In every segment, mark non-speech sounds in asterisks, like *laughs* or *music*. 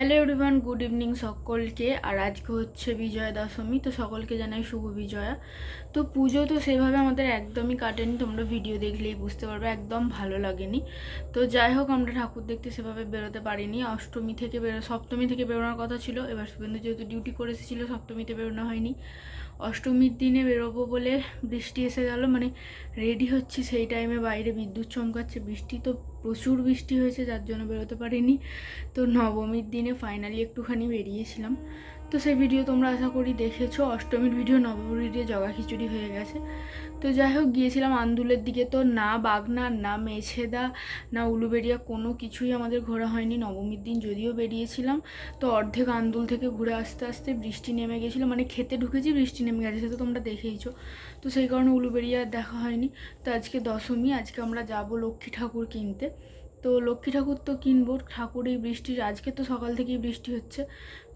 Hello everyone good evening সকলকে। আর আজকে হচ্ছে বিজয়া দশমী, তো সকলকে জানাই শুভ বিজয়া। তো পুজো তো সেভাবে আমাদের একদমই কাটেনি, তোমরা ভিডিও দেখলেই বুঝতে পারবে, একদম ভালো লাগেনি। তো যাই হোক, আমরা ঠাকুর দেখতে সেভাবে বেরোতে পারিনি। অষ্টমী থেকে বেরো, সপ্তমী থেকে বেরোনোর কথা ছিল, এবার শুভেন্দু যেহেতু ডিউটি করে এসেছিল, সপ্তমীতে বেরোনো হয়নি। অষ্টমীর দিনে বেরোবো বলে বৃষ্টি এসে গেল মানে রেডি হচ্ছি সেই টাইমে বাইরে। বিদ্যুৎ চমকাচ্ছে, বৃষ্টি তো প্রচুর বৃষ্টি হয়েছে, যার জন্য বেরোতে পারিনি। তো নবমীর দিনে ফাইনালি একটুখানি বেরিয়েছিলাম। তো সেই ভিডিও তোমরা আশা করি দেখেছ। অষ্টমীর ভিডিও, নবমীর ভিডিও জগা খিচুড়ি হয়ে গেছে। তো যাই হোক, গিয়েছিলাম আন্দুলের দিকে। তো না বাগনা, না মেছেদা, না উলুবেড়িয়া কোনো কিছুই আমাদের ঘোরা হয়নি নবমীর দিন যদিও বেরিয়েছিলাম। তো অর্ধেক আন্দুল থেকে ঘুরে আসতে আসতে বৃষ্টি নেমে গেছিল। মানে খেতে ঢুকেছি, বৃষ্টি নেমে গেছে সেটা তোমরা দেখেইছো। তো সেই কারণে উলুবেড়িয়া দেখা হয়নি। তো আজকে দশমী, আজকে আমরা যাব লক্ষ্মী ঠাকুর কিনতে। তো লক্ষ্মী ঠাকুর তো কিনবো। ঠাকুর এই বৃষ্টির, আজকে তো সকাল থেকেই বৃষ্টি হচ্ছে।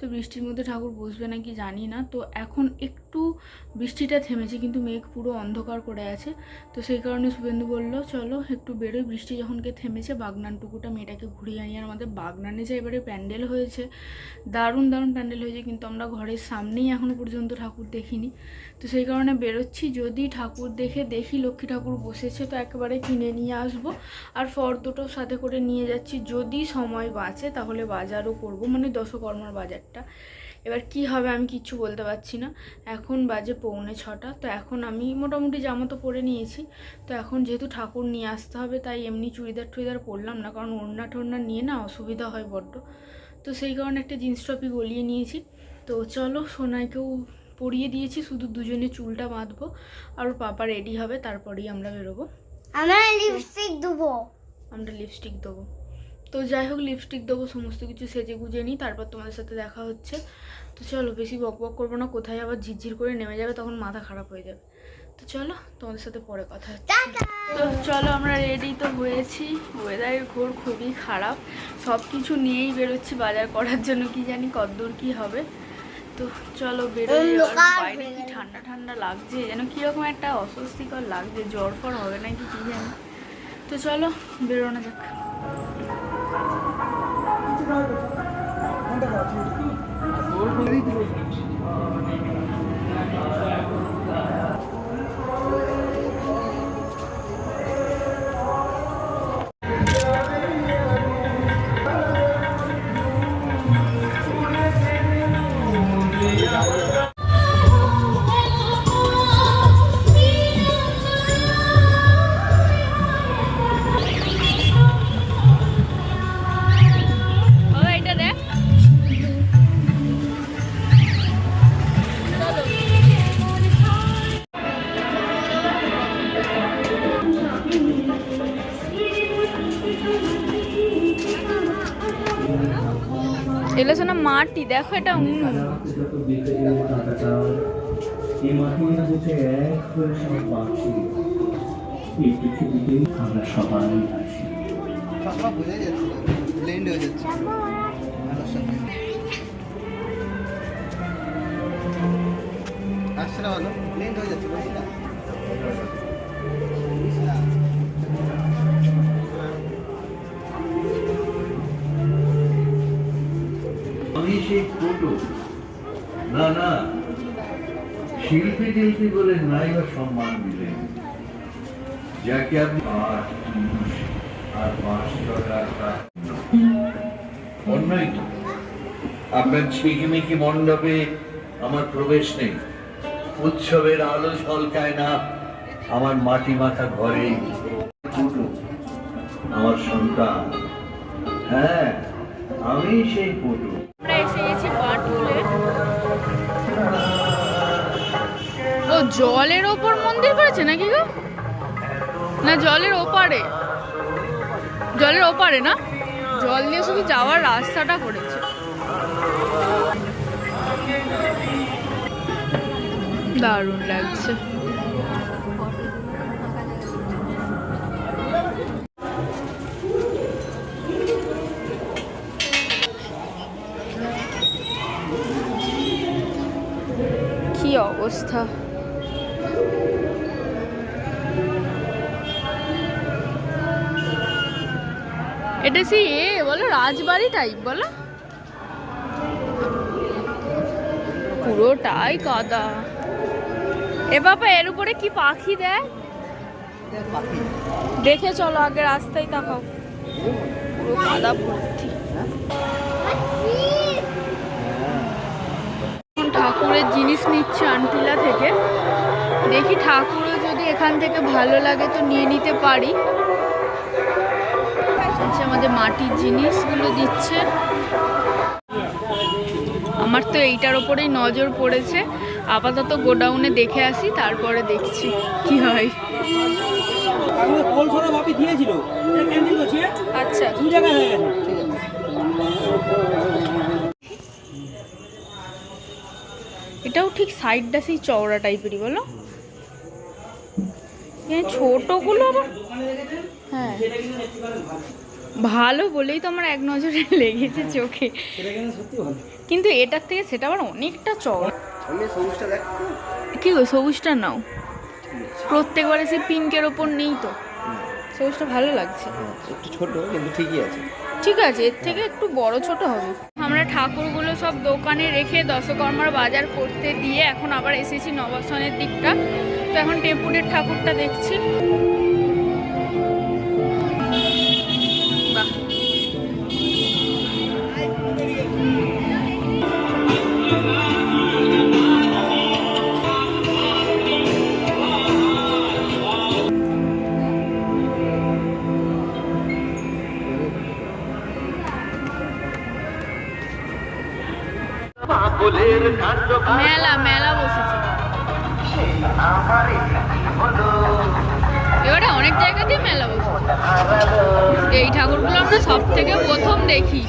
তো বৃষ্টির মধ্যে ঠাকুর বসবে নাকি জানি না। তো এখন একটু বৃষ্টিটা থেমেছে, কিন্তু মেঘ পুরো অন্ধকার করে আছে। তো সেই কারণে শুভেন্দু বলল, চলো একটু বেরোই। বৃষ্টি যখনকে থেমেছে, বাগনান টুকুটা মেয়েটাকে ঘুরিয়ে আর আমাদের বাগনানে যে এবারে প্যান্ডেল হয়েছে, দারুণ দারুণ প্যান্ডেল হয়েছে, কিন্তু আমরা ঘরের সামনেই এখনও পর্যন্ত ঠাকুর দেখিনি। তো সেই কারণে বেরোচ্ছি। যদি ঠাকুর দেখে দেখি লক্ষ্মী ঠাকুর বসেছে, তো একেবারে কিনে নিয়ে আসব। আর ফর্দটাও সাথে করে নিয়ে যাচ্ছি। যদি সময় বাঁচে, তাহলে বাজারও করব। মানে দশকর্মার বাজারটা এবার কি হবে আমি কিচ্ছু বলতে পারছি না। এখন বাজে পৌনে ছটা তো এখন আমি মোটামুটি জামা তো পরে নিয়েছি। তো এখন যেহেতু ঠাকুর নিয়ে আসতে হবে তাই এমনি চুড়িদার টুড়িদার পরলাম না কারণ ওড়না টোড়না নিয়ে না অসুবিধা হয় বড্ড। তো সেই কারণে একটা জিন্স টপই গলিয়ে নিয়েছি। তো চলো সোনাইকেও পরিয়ে দিয়েছি শুধু দুজনে চুলটা বাঁধবো আর ওর পাপা রেডি হবে তারপরেই আমরা বেরোবো। আমরা লিপস্টিক দেবো। আমরা লিপস্টিক দেবো। তো যাই হোক লিপস্টিক দেবো সমস্ত কিছু সেজে গুজে নিই তারপর তোমাদের সাথে দেখা হচ্ছে। তো চলো বেশি বক বক করব না কোথায় আবার ঝিরঝির করে নেমে যাবে তখন মাথা খারাপ হয়ে যাবে। তো চলো তোমাদের সাথে পরে কথা হচ্ছে। তো চলো আমরা রেডি তো হয়েছি। ওয়েদারের ঘোর খুবই খারাপ। সব কিছু নিয়েই বেরোচ্ছি বাজার করার জন্য কি জানি কতদূর কি হবে। তো চলো বেরোই বাইরে কি ঠান্ডা ঠান্ডা লাগছে যেন কীরকম একটা অস্বস্তিকর লাগছে জ্বর ফর হবে নাকি কি জানি। তো চলো বেরোনো যাক। ও সব বাঁচি এই পৃথিবীতে আমরা সবাই হয়ে যাচ্ছে। আলোর সঙ্গে আসছে না বলো ব্লেন্ড হয়ে যাচ্ছে, বুঝলি না? আমি সেই ফটো না না। শিল্পী টিল্পী বলে নাই বা সম্মান দিলেন। যাকে আপনি আট আর পাঁচ তো। আপনার মণ্ডপে আমার প্রবেশ নেই। উৎসবের আলো ঝলকায় না। আমার মাটি মাথা ঘরে। আমার সন্তান। হ্যাঁ আমি সেই ফুটো ও, জলের ওপর মন্দির করেছে নাকি গো? না, জলের ওপারে। জলের ওপারে না? জল দিয়ে শুধু যাওয়ার রাস্তাটা করেছে। দারুণ লাগছে। অবস্থা। এটা সেই এ, বলো, রাজবাড়ি টাইপ বলো। পুরোটাই কাদা। এ বাবা, এর উপরে কি পাখি দেয় দেখে চলো, আগে রাস্তায় তাকাও। পুরো কাদা ভর্তি। ঠাকুরের জিনিস নিচ্ছে আন্টিলা থেকে। দেখি ঠাকুরও যদি এখান থেকে ভালো লাগে তো নিয়ে নিতে পারি। আমাদের মাটির জিনিসগুলো দিচ্ছে। আমার তো এইটার ওপরেই নজর পড়েছে। আপাতত গোডাউনে দেখে আসি তারপরে দেখছি কি হয়। হ্যাঁ? আচ্ছা। দু জায়গায় হয়ে গেছে। এটাও ঠিক সাইডটা সেই চওড়া টাইপেরই বলো? ছোটগুলো আবার হ্যাঁ। ভালো বলেই তো আমার এক নজরে *laughs* লেগেছে চোখে। কিন্তু এটার থেকে সেটা আবার অনেকটা চওড়া। কি সবুজটা নাও। প্রত্যেকবারে সেই পিঙ্কের ওপর নেই তো। সবুজটা ভালো লাগছে। একটু ছোট কিন্তু ঠিকই আছে। ঠিক আছে এর থেকে একটু বড় ছোট হবে। আমরা ঠাকুরগুলো সব দোকানে রেখে দশকর্মার বাজার করতে দিয়ে এখন আবার এসেছি নবাসনের দিকটা। তো এখন টেম্পুরের ঠাকুরটা দেখছি। এই ঠাকুরগুলো আমরা সব থেকে প্রথম দেখি।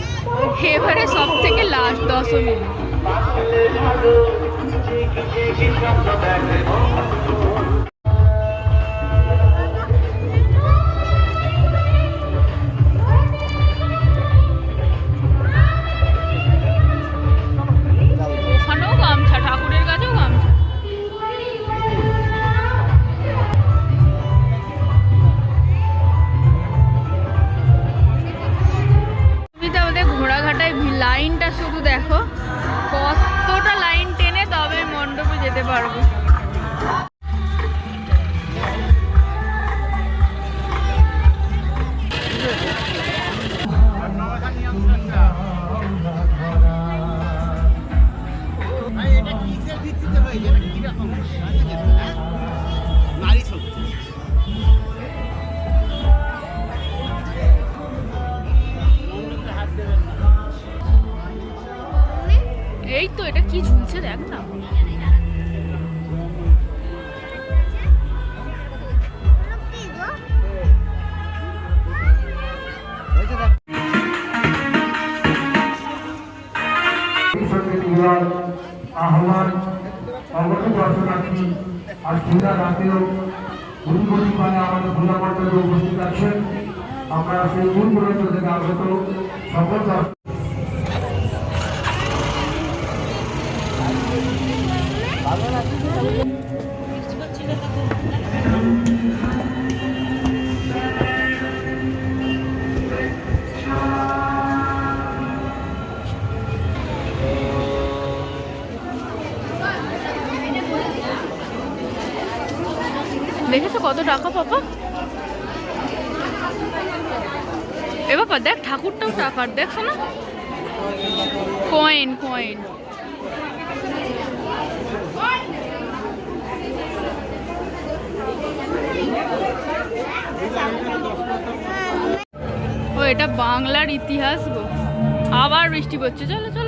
এবারে সব থেকে লাস্ট দশমী। এই তো এটা কি ঝুলছে দেখ না। উপস্থিত আছেন আমরা সেই গুরু পর্যন্ত থেকে আগত সকল দেখেছ কত টাকা পাপা? এ বাবা দেখ ঠাকুরটাও টাকার দেখছ না কয়েন কয়েন ও এটা বাংলার ইতিহাস গো। আবার বৃষ্টি পড়ছে। চলো চলো।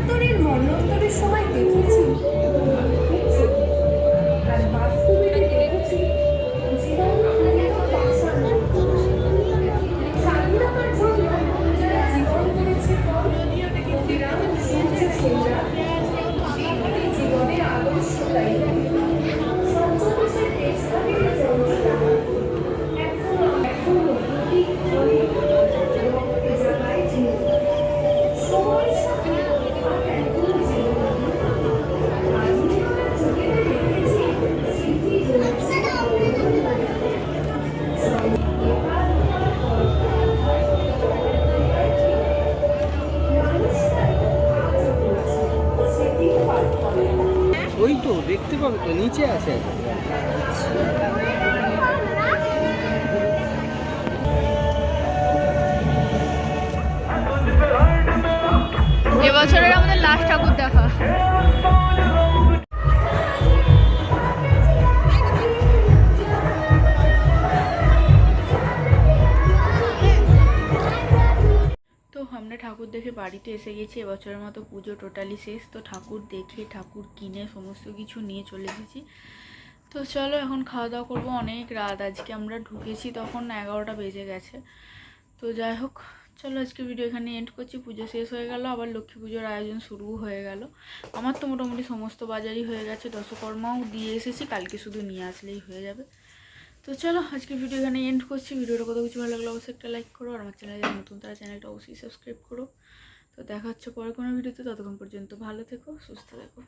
ছিয়াত্তরের মন্বন্তরের সময় দেখেছি। হবে তো নিচে আছে। এবছরের আমাদের লাস্ট ঠাকুর দেখা। বাড়িতে এসে গেছি, এবছরের মতো পুজো টোটালি শেষ। তো ঠাকুর দেখে, ঠাকুর কিনে, সমস্ত কিছু নিয়ে চলে এসেছি। তো চলো এখন খাওয়া দাওয়া করব। অনেক রাত, আজকে আমরা ঢুকেছি তখন এগারোটা বেজে গেছে। তো যাই হোক, চলো আজকে ভিডিও এখানে এন্ড করছি। পুজো শেষ হয়ে গেল, আবার লক্ষ্মী পুজোর আয়োজন শুরু হয়ে গেল। আমার তো মোটামুটি সমস্ত বাজারই হয়ে গেছে, দশকর্মাও দিয়ে এসেছি, কালকে শুধু নিয়ে আসলেই হয়ে যাবে। তো চলো আজকে ভিডিও এখানে এন্ড করছি। ভিডিওটা কত কিছু ভালো লাগল অবশ্যই একটা লাইক করো, আর আমার চ্যানেলে নতুন, তারা চ্যানেলটা অবশ্যই সাবস্ক্রাইব করো। তো দেখা হচ্ছে পরে কোনো ভিডিওতে ততক্ষণ পর্যন্ত ভালো থেকো সুস্থ থেকো।